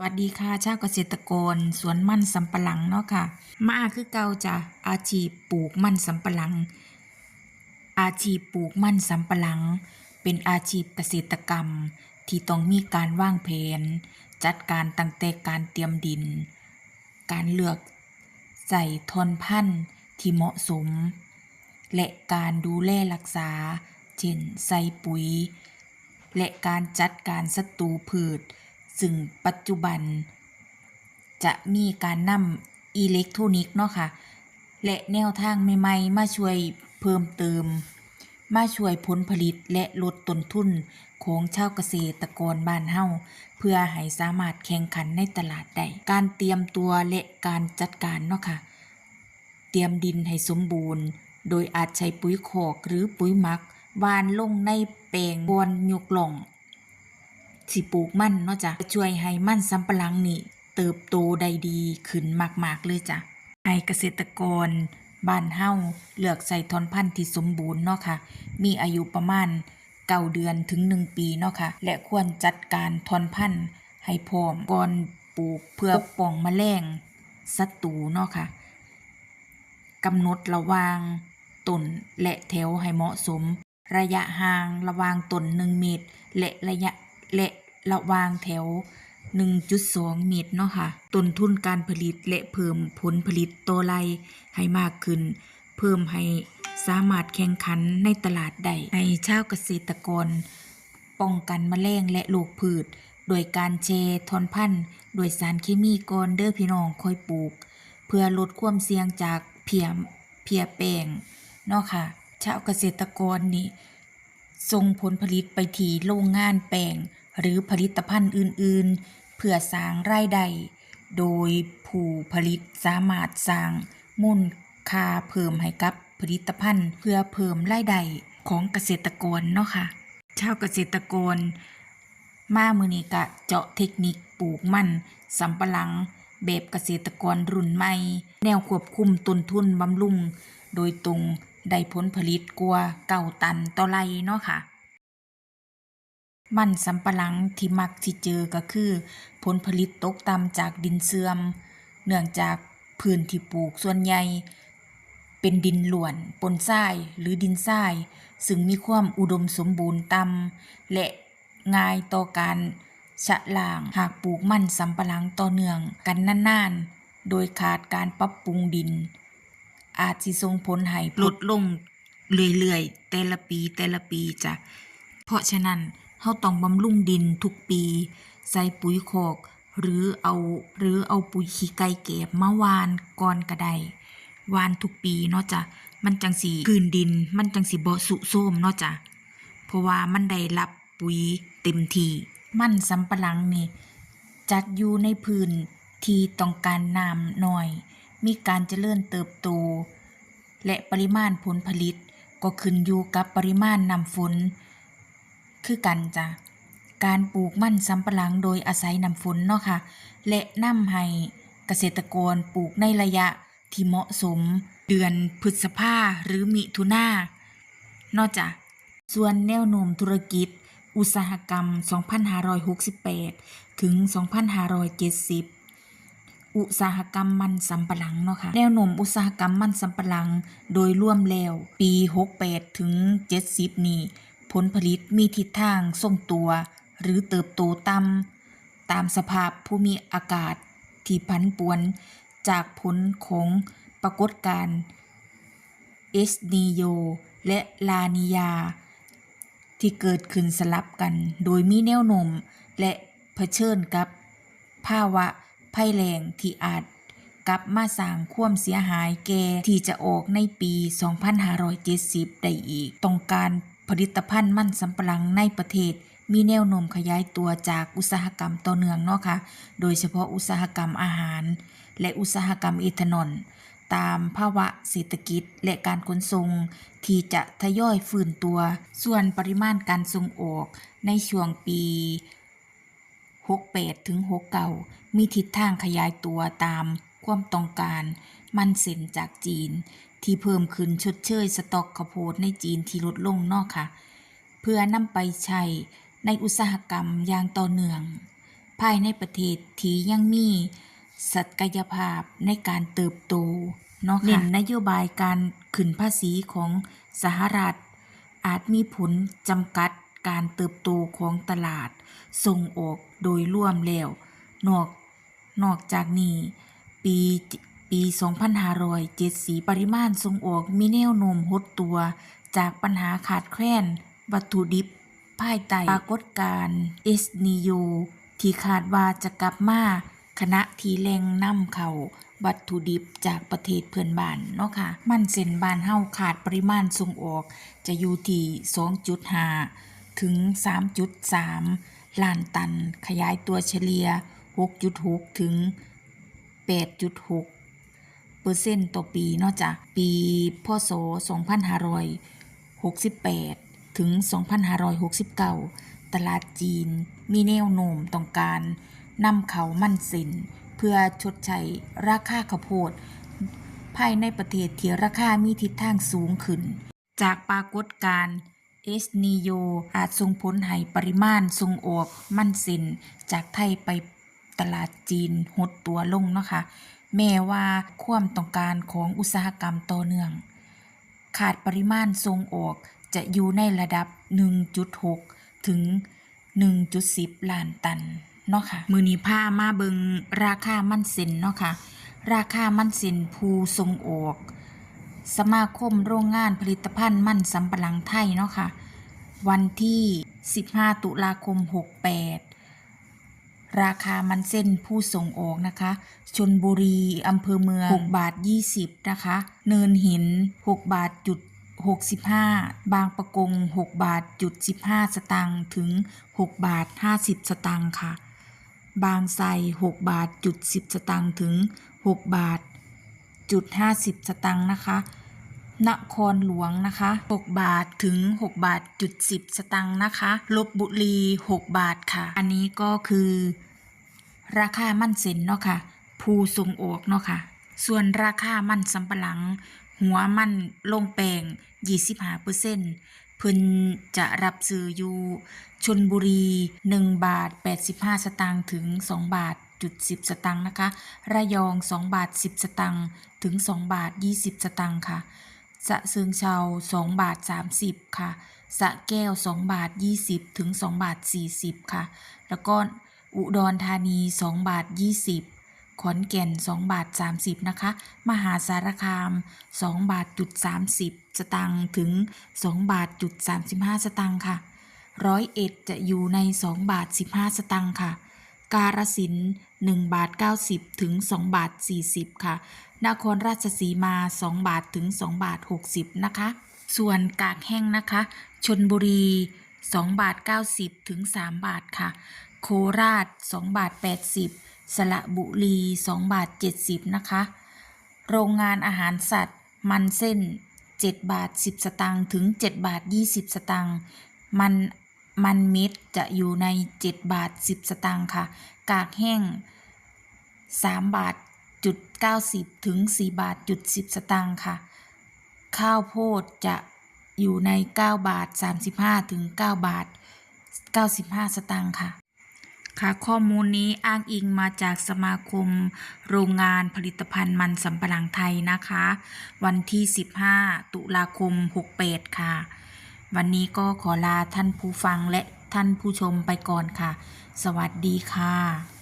สวัสดีค่ะชาวเกษตรกรสวนมันสำปะหลังเนาะค่ะ มาคือเก่าจ้ะอาชีพปลูกมันสำปะหลัง อาชีพปลูกมันสำปะหลัง เป็นอาชีพเกษตรกรรม ที่ต้องมีการวางแผน จัดการตั้งแต่การเตรียมดิน การเลือกใส่ทนพันธุ์ที่เหมาะสม และการดูแลรักษา เช่นใส่ปุ๋ย และการจัดการศัตรูพืช ซึ่งปัจจุบันจะมีการนำอิเล็กทรอนิกส์เนาะค่ะ และแนวทางใหม่ๆ มาช่วยเพิ่มเติม มาช่วยผลผลิตและลดต้นทุนของชาวเกษตรกรบ้านเฮาเพื่อให้สามารถแข่งขันในตลาดได้ การเตรียมตัวและการจัดการเนาะค่ะ เตรียมดินให้สมบูรณ์ โดยอาจใช้ปุ๋ยคอกหรือปุ๋ยหมักวานลงในแปลงบอนยกหล่อง สิปลูกมันเนาะจ้ะช่วยให้มันสำปะหลังนี่เติบโตได้ดีขึ้นมาก ๆ เลยจ้ะให้เกษตรกรบ้านเฮาเลือกใส่ทอนพันธุ์ที่สมบูรณ์เนาะค่ะ มีอายุประมาณเก้าเดือนถึงหนึ่งปีเนาะค่ะ และควรจัดการทอนพันธุ์ให้พร้อมก่อนปลูกเพื่อปกป้องแมลงศัตรูเนาะค่ะกำหนดระวางต้นและแถวให้เหมาะสม ระยะห่างระวางต้น1เมตร และระยะ และระวางแถว 1.2 เมตรเนาะค่ะ ต้นทุนการผลิตและเพิ่มผลผลิตตัวไรให้มากขึ้น เพิ่มให้สามารถแข่งขันในตลาดได้ให้ชาวเกษตรกร ป้องกันแมลงและโรคพืช โดยการเชทอนพันธุ์โดยสารเคมีก่อนเด้อพี่น้องค่อยปลูก เพื่อลดความเสี่ยงจากเพียเพียแป้งเนาะค่ะ ชาวเกษตรกรนี่ส่งผลผลิตไปที่โรงงานแป้ง หรือผลิตภัณฑ์อื่นๆ เพื่อสร้างรายได้ โดยผู้ผลิตสามารถสร้างมูลค่าเพิ่มให้กับผลิตภัณฑ์เพื่อเพิ่มรายได้ของเกษตรกรเนาะค่ะ ชาวเกษตรกร มามือนี้กะเจาะเทคนิคปลูกมันสำปะหลัง แบบเกษตรกรรุ่นใหม่ แนวควบคุมต้นทุนบำรุง โดยตรงได้ผลผลิตกว่าเก่าตันต่อไร่เนาะค่ะ มันสำปะหลังที่มักที่เจอก็คือ ผลผลิตตกต่ำจากดินเสื่อม เนื่องจากพื้นที่ปลูกส่วนใหญ่ เป็นดินหลวนปนทรายหรือดินทราย ซึ่งมีความอุดมสมบูรณ์ต่ำและง่ายต่อการชะล้างหากปลูกมันสำปะหลังต่อเนื่องกันนานๆ โดยขาดการปรับปรุงดิน อาจสิส่งผลให้ลดลงเรื่อยๆ แต่ละปีแต่ละปีจ้ะเพราะฉะนั้น เฮาต้องบำรุงดินทุกปี ใส่ปุ๋ยคอก หรือเอาหรือเอาปุ๋ยขี้ไก่เก็บมาหวานก่อนก็ได้หวานทุกปีเนาะจ้ะมันจังสิพื้นดิน มันจังสิบ่สุโทรมเนาะจ้ะเพราะว่ามันได้รับปุ๋ยเต็มที่มันสำปะหลังนี่จัดอยู่ในพื้นที่ต้องการน้ำน้อย มีการเจริญเติบโต และปริมาณผลผลิต ก็ขึ้นอยู่กับปริมาณน้ำฝน คือกันจ้ะการปลูกมันสำปะหลังโดยอาศัยน้ำฝนเนาะค่ะ และนำให้เกษตรกรปลูกในระยะที่เหมาะสม เดือนพฤษภาหรือมิถุนานอกจากส่วนแนวโน้มธุรกิจ อุตสาหกรรม 2568 ถึง 2570 อุตสาหกรรมมันสำปะหลังเนาะค่ะ แนวโน้มอุตสาหกรรมมันสำปะหลัง โดยรวมแล้ว ปี 68 ถึง 70 นี้ ผลผลิตมีทิศทางทรงตัว หรือเติบโตต่ำตามสภาพภูมิอากาศ ที่พันปวนจากผลของปรากฏการณ์เอสนีโยและลานิยา ที่เกิดขึ้นสลับกันโดยมีแนวโน้มและเผชิญกับ ภาวะภัยแล้งที่อาจกลับมาสร้างความเสียหายแก่ที่จะออกในปี 2570 ได้อีก ต้องการ ผลิตภัณฑ์มันสำปะหลังในประเทศ มีแนวโน้มขยายตัวจากอุตสาหกรรมต่อเนื่องเนาะค่ะ โดยเฉพาะอุตสาหกรรมอาหาร และอุตสาหกรรมเอทานอลตามภาวะเศรษฐกิจและการขนส่งที่จะทยอยฟื้นตัว ส่วนปริมาณการส่งออกในช่วงปี 68 ถึง 69 มีทิศทางขยายตัวตามความต้องการมันเส้นจากจีน ที่เพิ่มขึ้นชดเชยสต็อกข้าวโพดในจีนที่ลดลงเนอกค่ะ เพื่อนำไปใช้ในอุตสาหกรรมอย่างต่อเนื่อง ภายในประเทศที่ยังมีศักยภาพในการเติบโตเนาะค่ะเน้นนโยบายการขึ้นภาษีของสหรัฐ อาจมีผลจำกัดการเติบโตของตลาด ส่งออกโดยรวมแล้ว นอก นอกจากนี้ ปี ปี 2574ปริมาณส่งออกมีแนวโน้มหดตัว จากปัญหาขาดแคลน วัตถุดิบ ภายใต้ปรากฏการณ์เอสนิโย ที่คาดว่าจะกลับมาขณะที่แรงนำเข้าวัตถุดิบจากประเทศเพื่อนบ้านเนาะค่ะ มันเส้นบ้านเฮาขาดปริมาณส่งออก จะอยู่ที่ 2.5 ถึง 3.3 ล้านตัน ขยายตัวเฉลี่ย 6.6 ถึง 8.6 เปอร์เซ็นต์ต่อปีเนาะจ้ะปีพศ2568 ถึง 2569 ตลาดจีนมีแนวโน้มต้องการนำเขามั่นสิน เพื่อชดใช้ราคาข้าวโพด ภายในประเทศที่ราคามีทิศทางสูงขึ้น จากปรากฏการณ์เอสนิโยอาจส่งผลให้ปริมาณส่งออกมั่นสิน จากไทยไปตลาดจีนหดตัวลงเนาะค่ะ แม้ว่าความต้องการของอุตสาหกรรมต่อเนื่อง ขาดปริมาณส่งออกจะอยู่ในระดับ 1.6 ถึง 1.10 ล้านตันเนาะค่ะ มือนี้พามาเบิงราคามันเซนเนาะค่ะ ราคามันเซนผู้ส่งออก สมาคมโรงงานผลิตภัณฑ์มันสำปะหลังไทยเนาะค่ะ วันที่ 15 ตุลาคม 68 ราคามันเส้นผู้ส่งออกนะคะชนบุรีอำเภอเมือง6บาท 20 นะคะ เนินหิน 6 บาทจุด65 บางประกง 6 บาทจุด15 สตางค์ถึง 6 บาท 50 สตางค์ค่ะ บางไทร6บาทจุด10 สตางค์ถึง 6 บาทจุด50 สตางค์นะคะ นครหลวงนะคะ 6 บาทถึง 6 บาทจุด10สตางค์นะคะลบบุรี 6 บาทค่ะ อันนี้ก็คือ ราคามั่นเซ็นเนาะค่ะผู้ส่งออกเนาะค่ะ ส่วนราคามั่นสำปะหลัง หัวมั่นลงแปลง25%เซ็นพิ่นจะรับซื้ออยู่ชนบุรี 1 บาท 85 สตางค์ถึง 2 บาทจุด10สตางค์นะคะ ระยอง 2 บาท 10 สตางค์ถึง 2 บาท 20 สตางค์ค่ะ สะเชิงเชา2บาท 30 ค่ะ สะแก้ว 2 บาท 20 ถึง 2 บาท 40 ค่ะ แล้วก็อุดรธานี 2 บาท 20 ขอนแก่น 2 บาท 30 นะคะ มหาสารคาม 2 บาทจุด30 สตางค์ถึง 2 บาทจุด35 สตางค์ค่ะร้อยเอ็ดจะอยู่ใน 2 บาท 15 สตางค์ค่ะ การสิน1บาท90 ถึง 2 บาท 40 ค่ะ นครราชสีมา 2 บาทถึง 2 บาท 60 นะคะ ส่วนกากแห้งนะคะ ชนบุรี 2 บาท 90 ถึง 3 บาทค่ะ โคราช 2 บาท 80 สระบุรี 2 บาท 70 นะคะ โรงงานอาหารสัตว์ มันเส้น 7 บาท 10 สตางค์ถึง 7 บาท 20 สตางค์มัน มันเม็ดจะอยู่ใน 7 บาท 10 สตางค์ค่ะ กากแห้ง 3 บาทจุด90 ถึง 4 บาทจุด10 สตางค์ค่ะ ข้าวโพดจะอยู่ใน 9 บาท 35 ถึง 9 บาท 95 สตางค์ค่ะ ค่ะ ข้อมูลนี้อ้างอิงมาจากสมาคมโรงงานผลิตภัณฑ์มันสำปะหลังไทยนะคะ วันที่ 15 ตุลาคม 68 ค่ะ วันนี้ก็ขอลาท่านผู้ฟังและท่านผู้ชมไปก่อนค่ะ สวัสดีค่ะ